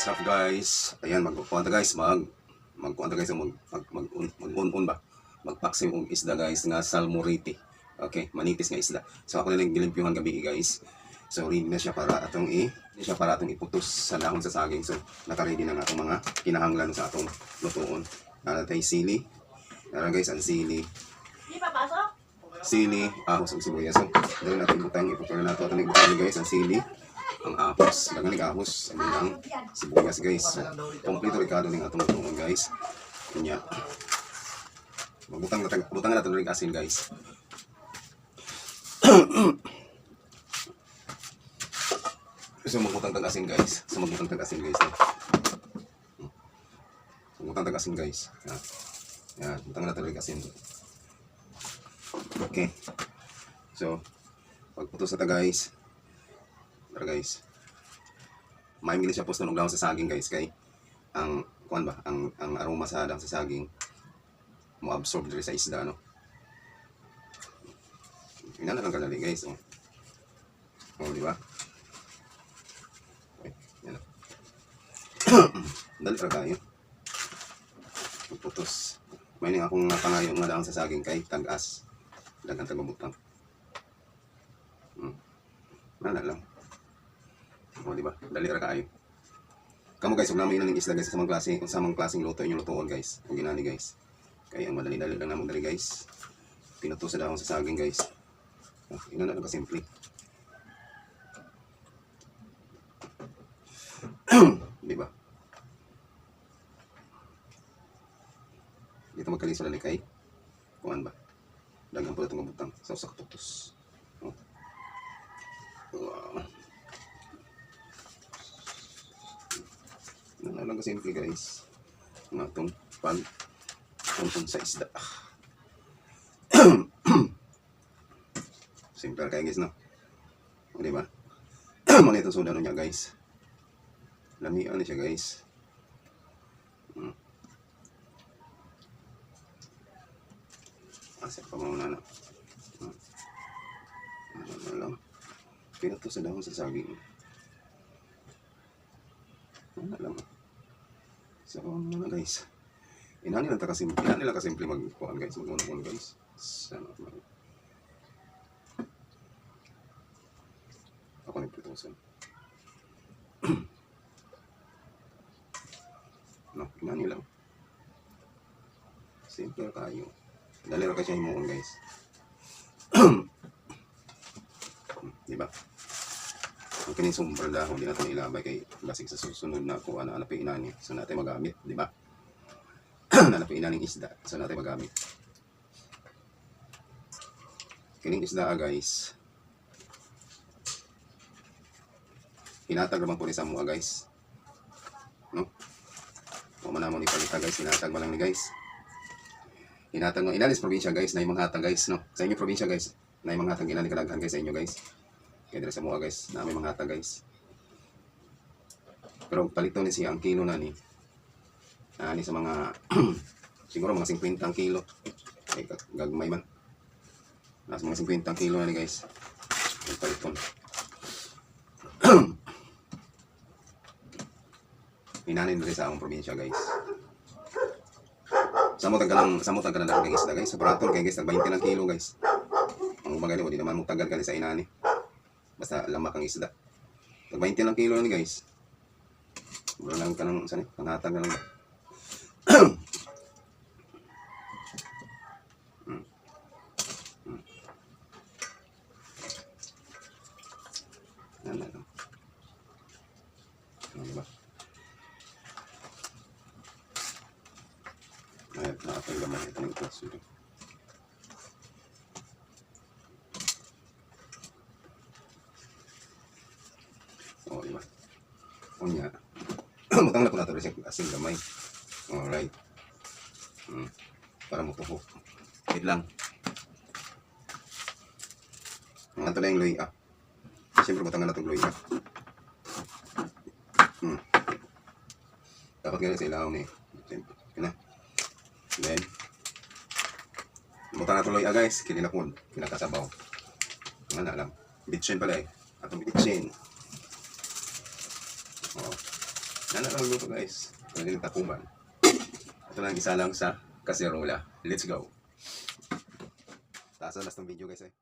what's up guys? Ayan, magkukuha ta guys, mag magkuha ta guys, mag mag mag mag on, on ba? Magpaksim og isda guys nga salmoriti. Okay, manitis nga isda. So ako na lang gilimpyuhan gabi guys. So ready na siya para atong i ready siya para atong iputos sa dahon sa saging. So naka-ready na nga atong mga kinahanglan sa atong lutuon. Tay sili. Nara guys ang sili. Di papasok? Sili, ahos ug sibuyas. So dahil natin butang iputol na nato atong butang guys ang sili. Ang ahos, dagan ng ahos, ang ang sibuyas guys. So, kompleto rikado ning atong lutuon guys. Kunya. Magbutang na butang na natin ring asin guys. So magbutang tag asin guys. So magbutang tag asin guys. So magbutang tag asin guys. Yan. Yan, butang na natin ring asin. Okay. So pagputos na ta guys. Tara guys. May mili siya posto ng dahon sa saging guys kay ang kuan ba ang ang aroma sa dahon sa saging mo absorb diri sa isda no. Ina na lang kadali guys. Oh. Oh, di ba? Okay, yan. Dali ra kayo. Putos. May ning akong napangayo nga dahon sa saging kay tagas. Dagan tagabutang. Hmm. Nana lang. O, di ba? Dali ra kayo. Kamu guys, huwag namin ng isla guys sa mga klase, sa mga klaseng luto inyong lutoon guys. Ang ginani guys. Kaya ang madali-dali lang naman dali guys. Pinuto sa dahon sa saging guys. Ah, ina na lang kasimple. di ba? Dito magkaliso na kay. Kuan ba? Dagang po itong butang. Sa usak tutos. Lang kasimple guys. Ang atong pag tungkol sa isda. Simple kayo guys no. O diba? Muna itong soda niya guys. Lamian na siya guys. Hmm. Asya pa muna na. Hmm. Ano na lang. Pinato sa dahon sa saging. Ano lang. So, ano guys. Inani lang ta kasi, inani lang kasimple magkuhan guys, mag-uno guys. Sana mag Ako nagpitusan. no, inani lang. Simple kayo. Dali lang kasi himuon guys. Di ba? Ang kining sumbral dahon, di natin ilabay kay basig sa susunod na kung ano, ano pa inani. So natin magamit, di ba? Nalapin na ng isda. So natin magamit. Kining isda guys. Hinatag naman po ni Samoa guys. No? Huwag man naman ipalita guys. Hinatag man lang ni guys. Hinatag mo. Inalis probinsya guys. Na yung mga hatag guys. No? Sa inyo probinsya guys. Na yung mga hatag inani kadaghan guys sa inyo guys. Kaya dito Samoa guys. Na may mga hatag guys. Pero palito ni siya ang kilo na ni. Ani sa mga siguro mga 50 ang kilo. Ay gagmay man. Nasa mga 50 ang kilo na ni guys. Ang paliton. Hinanin rin sa akong probinsya guys. Samot ang kanang samot ang kanang isda guys. Sa Braton kay guys tag 20 ng kilo guys. Ang ni di naman mo tagal kali sa inani. Basta lamak ang isda. Tag 20 lang kilo ni guys. Wala lang ka ng sani, pangatag na lang. Hmm. Hmm. Ano? Ay, nakapaglaman ito ng klase. Oo, di ba? Unya. Mutang na po natin rin asing gamay. Alright. Hmm. Para mo puho. Wait lang. Ang ato lang yung luya. Siyempre butangan na itong luya. Hmm. Dapat ganun sa ilaw ni. Siyempre. Yun na. Then, butangan na itong luya guys. Kininakun. Kinakasabaw. Na lang. Bitchin pala eh. Atong bitchin. Nana lang magluto guys. Pwede nagtakuman. Ito lang isa lang sa kaserola. Let's go. Taas na last ng video guys eh.